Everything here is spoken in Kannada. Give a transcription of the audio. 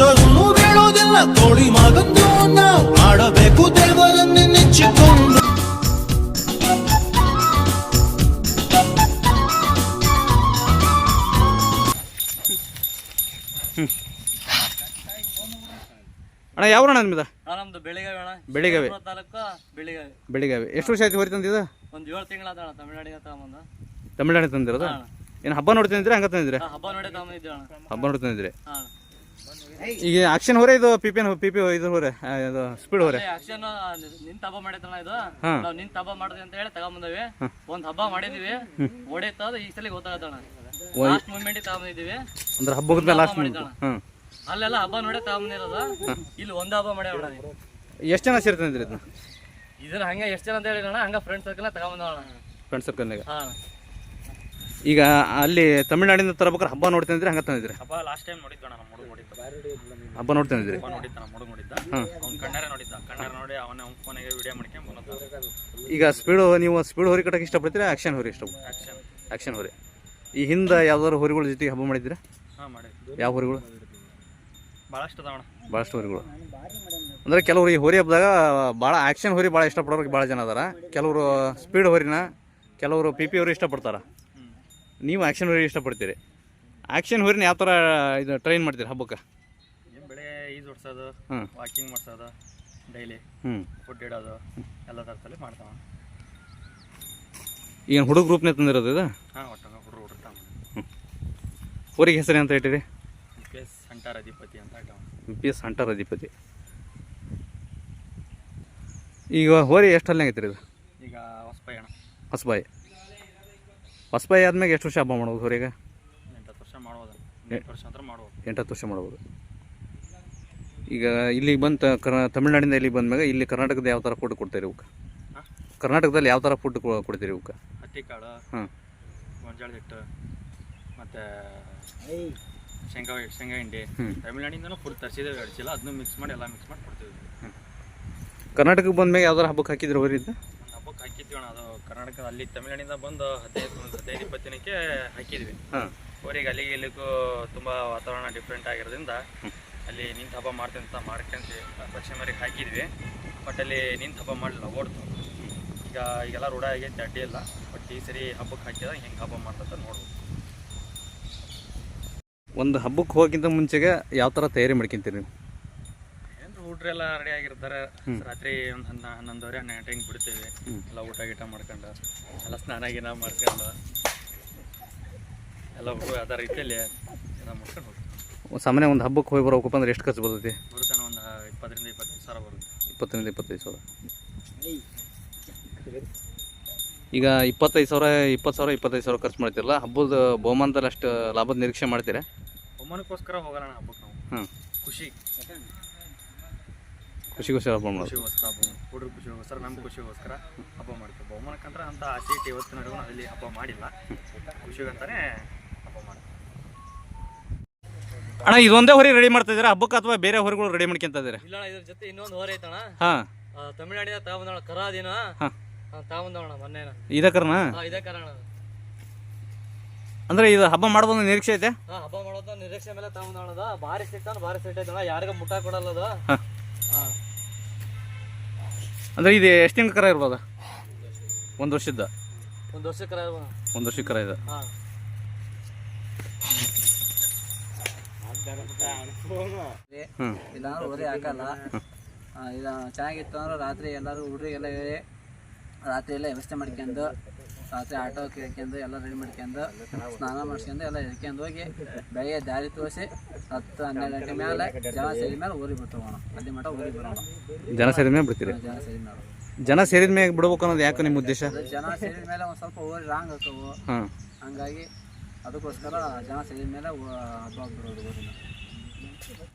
ಬಂದರೂ ಬೇಡೋದಿಲ್ಲ ತೋಳಿ ಮಗಂದು ನಾವು ಆಡಬೇಕು ದೇವರನ್ನು ನೆಚ್ಚಿಕೊಂಡು. ಅಣ್ಣ ಯಾವ ಅಣ್ಣ ನಿಮ್ದು? ನಮ್ದು ಬೆಳಿಗಾವಿ ಅಣ್ಣ. ಬೆಳಿಗಾವಿ. ತಾಲೂಕು ಎಷ್ಟು ವರ್ಷ ಆಯ್ತು ಹೋರಿ ತಂದಿದ್ದು? ಒಂದ್ ಏಳು ತಿಂಗಳಾದ ಅಣ್ಣ ತಮಿಳ್ನಾಡಿಗೆ ತಗೊಂಬಂದ. ತಮಿಳ್ನಾಡಿಗೆ ತಂದಿರೋದು. ಏನು ಹಬ್ಬ ನೋಡ್ತಿದ್ರೆ ಹಂಗ ತಂದಿದ್ರೆ ಹಬ್ಬ ನೋಡಿ ತಗೊಂಬಂದಿದ್ದೀವಿ ಅಣ್ಣ. ಹಬ್ಬ ನೋಡ್ತಿದ್ರೆ ಈಗ ಆಕ್ಷನ್ ಹೋರೆ ಇದು ಪಿಪಿನ್ ಪಿಪಿ ಪಿ ಪಿ ಇದು ಹೋರೆ ಇದು ಸ್ಪೀಡ್ ಹೋರೆ? ಆಕ್ಷನ್ ನಿಂತ ಹಬ್ಬ ಮಾಡೈತಣ್ಣ ಇದು? ನಾವು ನಿಂತ ಹಬ್ಬ ಮಾಡಿದ್ವಿ ಅಂತ ಹೇಳಿ ತಗೊಂಬಂದವಿ. ಒಂದ್ ಹಬ್ಬ ಮಾಡಿದೀವಿ. ಹೊಡೆತ ಅದು ಈ ಸಲ ಗೊತ್ತಾಗತ್ತಣ್ಣ ಲಾಸ್ಟ್ ಮೂಮೆಂಟ್ ತಗೊಂಬಂದಿದ್ದೀವಿ ಅಂದ್ರೆ ಹಬ್ಬದ ಮೇಲೆ ಲಾಸ್ಟ್. ಹ್ಞೂ ಅಲ್ಲೆಲ್ಲ ಹಬ್ಬ ನೋಡೇ ತಗೊಂಬಂದಿರೋದು? ಇಲ್ಲಿ ಒಂದ್ ಹಬ್ಬ ಮಾಡ್ಯಾವ ಎಷ್ಟು ಜನ ಸೇರಿ ತಂದಿರಿ ಇದನ್ನ ಇದನ್ನ ಹಂಗ ಎಷ್ಟು ಜನ ಅಂತ ಹೇಳಿರಣ್ಣ ಹಂಗ ಫ್ರೆಂಡ್ ಸರ್ಕಲ್ ತಗೊಂಬಂದವಣ್ಣ. ಫ್ರೆಂಡ್ ಸರ್ಕಲ್ನಾಗ ಹಾ. ಈಗ ಅಲ್ಲಿ ತಮಿಳ್ನಾಡಿಂದ ತರಬೇಕಾದ್ರೆ ಹಬ್ಬ ನೋಡ್ತೇನೆ ಹಂಗ ತಂದಿದ್ರಿ? ಹಬ್ಬ ಲಾಸ್ಟ್ ಟೈಮ್ ನೋಡಿದ್ದ ನಮ್ಮ ಹುಡುಗ ನೋಡಿದ್ದ. ಹಬ್ಬ ನೋಡಿ ತಂದಿದ್ರಿ ಹಬ್ಬ ನೋಡಿದ್ದ ನಮ್ಮ ಹುಡುಗ ನೋಡಿದ್ದ. ಅವ್ನ ಕಣ್ಣಾರೆ ನೋಡಿದ್ದ. ಕಣ್ಣಾರೆ ನೋಡಿ ಅವನ ಫೋನಿಗೆ ವಿಡಿಯೋ ಮಾಡ್ಕೊಂಡು ಬಂದ ಈಗ ಸ್ಪೀಡ್ ನೀವು ಸ್ಪೀಡ್ ಹೊರಿ ಕಟ್ಟಕ್ಕೆ ಇಷ್ಟಪಡ್ತೀರಾ ಆಕ್ಷನ್ ಹೊರಿ ಇಷ್ಟ ಆಕ್ಷನ್ ಆಕ್ಷನ್ ಹೊರಿ. ಈ ಹಿಂದೆ ಯಾವ್ದಾದ್ರು ಹೊರಿಗಳ ಜೊತೆಗೆ ಹಬ್ಬ ಮಾಡಿದ್ದೀರಾ? ಹಾಂ ಮಾಡಿದ್ವಿ. ಯಾವ ಹೊರಿಗಳು? ಭಾಳಷ್ಟು ಅದಾವಣ ಭಾಳಷ್ಟು ಹೊರಿಗಳು. ಅಂದ್ರೆ ಕೆಲವರು ಈ ಹೊರಿ ಹಬ್ಬದಾಗ ಭಾಳ ಆಕ್ಷನ್ ಹೊರಿ ಭಾಳ ಇಷ್ಟಪಡೋರಿಗೆ ಭಾಳ ಜನ ಅದಾರ. ಕೆಲವರು ಸ್ಪೀಡ್ ಹೊರಿನ ಕೆಲವರು ಪಿ ಪಿ ಹೊರಿ ಇಷ್ಟಪಡ್ತಾರ. ನೀವು ಆ್ಯಕ್ಷನ್ ಹೊರಿ ಇಷ್ಟಪಡ್ತೀರಿ? ಆ್ಯಕ್ಷನ್ ಹೊರಿನ ಯಾವ ಥರ ಇದು ಟ್ರೈನ್ ಮಾಡ್ತೀರಿ ಹಬ್ಬಕ್ಕೆ? ಬೆಳಗ್ಗೆ ಈಜು ಹೊಡ್ಸೋದು. ವಾಕಿಂಗ್ ಮಾಡ್ಸೋದು ಡೈಲಿ ಹ್ಞೂ ಫುಡ್ ಇಡೋದು ಎಲ್ಲ ಥರದಲ್ಲಿ ಮಾಡ್ತಾವ ಈಗ ಹುಡುಗ ಗ್ರೂಪ್ನೇ ತಂದಿರೋದು ಇದು? ಹಾಂ ಒಟ್ಟು ಹುಡುಗ ಹುಡುಗ ಹ್ಞೂ ಊರಿಗೆ ಹೆಸರು ಅಂತ ಇಟ್ಟಿರಿ ಪ್ಲೇಸ್ ಸಂಟಾರ ಅಧಿಪತಿ ಅಂತ ಇಟ್ಟಾವ ಪಿ ಎಸ್ ಹಂಟರ್ ಅಧಿಪತಿ ಈಗ ಹೋರಿ ಎಷ್ಟು ಹಲ್ನಾಗ ರೀ ಇದು? ಈಗ ಹೊಸಬಾಯಿ ಅಣ್ಣ ಹೊಸಬಾಯಿ. ಹೊಸಬಾಯಿ ಆದ್ಮೇಲೆ ಎಷ್ಟು ವರ್ಷ ಹಬ್ಬ ಮಾಡ್ಬೋದು ಹೊರಗೆ ಎಂಟತ್ತು ವರ್ಷ ಮಾಡ್ಬೋದು. ಎಂಟು ವರ್ಷ ಅಂತ ಮಾಡ್ಬೋದು. ಎಂಟತ್ತು ವರ್ಷ ಮಾಡ್ಬೋದು. ಈಗ ಇಲ್ಲಿಗೆ ಬಂತ ಕರ್ ತಮಿಳ್ನಾಡಿಂದ ಇಲ್ಲಿಗೆ ಬಂದ್ಮ್ಯಾಗ ಇಲ್ಲಿ ಕರ್ನಾಟಕದ ಯಾವ ಥರ ಫುಡ್ ಕೊಡ್ತೀರಿ ಇವಕ್ಕೆ ಹಾಂ ಕರ್ನಾಟಕದಲ್ಲಿ ಯಾವ ಥರ ಫುಡ್ ಕೊಡ್ತೀರಿ ಇವಕ್ಕೆ ಹತ್ತಿ ಕಾಳು ಹಾಂ. ಗೊಂಜಾಳ ಹಿಟ್ಟು ಮತ್ತು ಶೇಂಗಾ ಶೇಂಗಾ ಹಿಂಡಿ. ತಮಿಳ್ನಾಡಿಂದನೂ ಫುಡ್ ತರಿಸಿದ್ದೇವೆ ಎರಡು ಚೀಲ ಅದನ್ನು ಮಿಕ್ಸ್ ಮಾಡಿ ಎಲ್ಲ ಮಿಕ್ಸ್ ಮಾಡಿ ಕೊಡ್ತೀವಿ. ಕರ್ನಾಟಕಕ್ಕೆ ಬಂದ್ಮ್ಯಾಗ ಯಾವ್ದಾರ ಹಬ್ಬಕ್ಕೆ ಹಾಕಿದ್ರು ಅವರಿಂದ ಹಬ್ಬಕ್ಕೆ ಹಾಕಿದ್ವಿ ಅಣ್ಣ ಅದು ಕರ್ನಾಟಕದ ಅಲ್ಲಿ ತಮಿಳುನಾಡಿಂದ ಬಂದು ಹದಿನೈದು ಒಂದು ಹದಿನೈದು ಇಪ್ಪತ್ತು ದಿನಕ್ಕೆ ಹಾಕಿದ್ವಿ. ಅವರಿಗೆ ಊರಿಗೆ ಅಲ್ಲಿಗೆ ಇಲ್ಲಿಗೂ ತುಂಬ ವಾತಾವರಣ ಡಿಫ್ರೆಂಟ್ ಆಗಿರೋದ್ರಿಂದ ಅಲ್ಲಿ ನಿಂತ ಹಬ್ಬ ಮಾಡ್ತೀನಿ ಅಂತ ಮಾಡ್ಕೊಂತ ಪಕ್ಷಿ ಮರಿಗೆ ಹಾಕಿದ್ವಿ. ಬಟ್ ಅಲ್ಲಿ ನಿಂತ ಹಬ್ಬ ಮಾಡಲಿಲ್ಲ ಓಡ್ತು. ಈಗ ಈಗೆಲ್ಲ ರೂಢ ಆಗೈತೆ ಅಡ್ಡಿ ಇಲ್ಲ. ಬಟ್ ಈ ಸರಿ ಹಬ್ಬಕ್ಕೆ ಹಾಕಿದ ಹೆಂಗೆ ಹಬ್ಬ ಮಾಡ್ತಂತ ನೋಡ್ಬೋದು. ಒಂದು ಹಬ್ಬಕ್ಕೆ ಹೋಗಿಂತ ಮುಂಚೆಗೆ ಯಾವ ಥರ ತಯಾರಿ ಮಾಡ್ಕೊಂತೀರಿ ನೀವು? ಏನಾದ್ರು ಎಲ್ಲ ರೆಡಿ ಆಗಿರ್ತಾರೆ ರಾತ್ರಿ ಒಂದು ಹನ್ನ ಹನ್ನೊಂದುವರೆ ಹನ್ನೆರಡು ಗಂಟೆ ಹಿಂಗೆ ಬಿಡ್ತೀವಿ. ಎಲ್ಲ ಊಟ ಗೀಟ ಮಾಡ್ಕೊಂಡು ಎಲ್ಲ ಸ್ನಾನ ಗೀನ ಮಾಡ್ಕೊಂಡು ಎಲ್ಲ ಹೋಗಿ ಅದ ರೀತಿಯಲ್ಲಿ ಎಲ್ಲ ಮಾಡ್ಕೊಂಡು ಹೋಗ್ತೀವಿ. ಸಾಮಾನ್ಯ ಒಂದು ಹಬ್ಬಕ್ಕೆ ಹೋಗಿ ಬರೋಕಪ್ಪ ಅಂದ್ರೆ ಎಷ್ಟು ಖರ್ಚು ಬರ್ತೈತಿ? ಬರುತ್ತಾನೆ ಒಂದು ಇಪ್ಪತ್ತರಿಂದ ಇಪ್ಪತ್ತೈದು ಸಾವಿರ ಬರುತ್ತೆ. ಇಪ್ಪತ್ತರಿಂದ ಇಪ್ಪತ್ತೈದು ಸಾವಿರ. ಈಗ ಇಪ್ಪತ್ತೈದು ಸಾವಿರ ಇಪ್ಪತ್ತು ಸಾವಿರ ಇಪ್ಪತ್ತೈದು ಸಾವಿರ ಖರ್ಚು ಮಾಡ್ತಿರಲ್ಲ ಹಬ್ಬದ ಬಹುಮಾನದಲ್ಲಿ ಅಷ್ಟು ಲಾಭದ ನಿರೀಕ್ಷೆ ಮಾಡ್ತೀರಾ? ಬಹುಮಾನಕ್ಕೋಸ್ಕರ ಹೋಗಲ್ಲ ಹಬ್ಬಕ್ಕೆ ನಾವು. ಹ್ಞೂ ಖುಷಿ. ಖುಷಿ ಖುಷಿ ಹಬ್ಬ ಮಾಡೋದು. ಖುಷಿಗೋಸ್ಕರ ಹಬ್ಬ ಹುಡುಗರು ಖುಷಿಗೋಸ್ಕರ ನಮ್ಮ ಖುಷಿಗೋಸ್ಕರ ಹಬ್ಬ ಮಾಡ್ತೀವಿ. ಬಹುಮಾನಕ್ಕಂದ್ರೆ ಅಂತ ಆಸೆ ಇಟ್ಟು ಇವತ್ತಿನವರೆಗೂ ನಾವು ಇಲ್ಲಿ ಹಬ್ಬ ಮಾಡಿಲ್ಲ. ಖುಷಿಗಂತಾನೆ ಹಬ್ಬ ಮಾಡ್ತೀವಿ. ಅಣ್ಣ ಇದೊಂದೇ ಹೊರಿ ರೆಡಿ ಮಾಡ್ತಾ ಇದ್ದೀರಾ? ಹಬ್ಬಕ್ಕೆ ಅಥವಾ ಬೇರೆ ಹೊರಿಗಳು ರೆಡಿ ಮಾಡ್ಕೊಂತ ಇದ್ದೀರಾ? ಇಲ್ಲ ಅಣ್ಣ, ಇದ್ರ ಜೊತೆ ಇನ್ನೊಂದು ಹೊರ ಐತಣ ಹಾಂ. ತಮಿಳ್ನಾಡಿನ ತಗೊಂಬಂದವಣ ಕರಾದಿನ ಹಾಂ. ತಗೊಂಬಂದವಣ ಮೊನ್ನೆನ ಇದಕ್ಕರ್ನ ಹಾ ಇದೇ ಕಾರಣ ಅಂದ್ರೆ ಇದು ಹಬ್ಬ ಮಾಡೋದೊಂದು ನಿರೀಕ್ಷೆ ಐತೆ? ಹಾ ಹಬ್ಬ ಮಾಡೋದು ನಿರೀಕ್ಷೆ ಮೇಲೆ ತಗೊಂಬಂದವಣದ ಭಾರಿ ಸಿಗ್ತಾನ ಭಾರಿ ಸಿಟ್ಟ ಐತಣ್ಣ. ಯಾರಿಗೂ ಮುಟ್ಟ ಕೊಡಲ್ಲ ಅದು. ಹಾಂ ಹಾ. ಅಂದ್ರೆ ಇದು ಎಷ್ಟು ತಿಂಗಳ ಕರ ಇರ್ಬೋದ? ಒಂದು ವರ್ಷದ ಒಂದು ವರ್ಷ ಇರ್ಬೋದು. ಒಂದು ವರ್ಷಕ್ಕೆ ಕರ ಇದೆ? ಇಲ್ಲಾಂದ್ರೆ ಹೊರೆ ಹಾಕಲ್ಲ. ಇದು ಚೆನ್ನಾಗಿತ್ತು ಅಂದ್ರೆ ರಾತ್ರಿ ಎಲ್ಲರೂ ಹುಡುಗರಿಗೆಲ್ಲ ಹೇಳಿ ರಾತ್ರಿ ಎಲ್ಲ ವ್ಯವಸ್ಥೆ ಮಾಡ್ಕೊಂಡು ರಾತ್ರಿ ಆಟೋ ಕೇಳ್ಕೊಂಡು ಎಲ್ಲ ರೆಡಿ ಮಾಡ್ಕೊಂಡು ಸ್ನಾನ ಮಾಡ್ಸ್ಕೊಂಡು ಎಲ್ಲ ಹಿಡ್ಕೊಂಡು ಹೋಗಿ ಬೆಳಗ್ಗೆ ದಾರಿ ತೋರಿಸಿ ಹತ್ತು ಹನ್ನೆರಡು ಗಂಟೆ ಮೇಲೆ ಜನ ಸೇರಿದ ಮೇಲೆ ಊರಿಗೆ ಬಿಟ್ಟು ಹೋಗೋಣ ಅಲ್ಲಿ ಮಠ ಊರಿಗೆ ಬರೋಣ. ಜನ ಸೇರಿದ ಮೇಲೆ ಬಿಡ್ತೀರಿ? ಜನ ಸೇರಿದ ಮೇಲೆ. ಜನ ಸೇರಿದ ಮೇಲೆ ಬಿಡ್ಬೇಕು ಅನ್ನೋದು ಯಾಕೆ ನಿಮ್ಮ ಉದ್ದೇಶ? ಜನ ಸೇರಿದ ಮೇಲೆ ಒಂದು ಸ್ವಲ್ಪ ಊರಿ ರಾಂಗ್ ಹಾಕವು ಹಂಗಾಗಿ ಅದಕ್ಕೋಸ್ಕರ ಜನ ಸೇರಿದ ಮೇಲೆ ಹಬ್ಬ ಬಿಡೋದು ಊರಿನ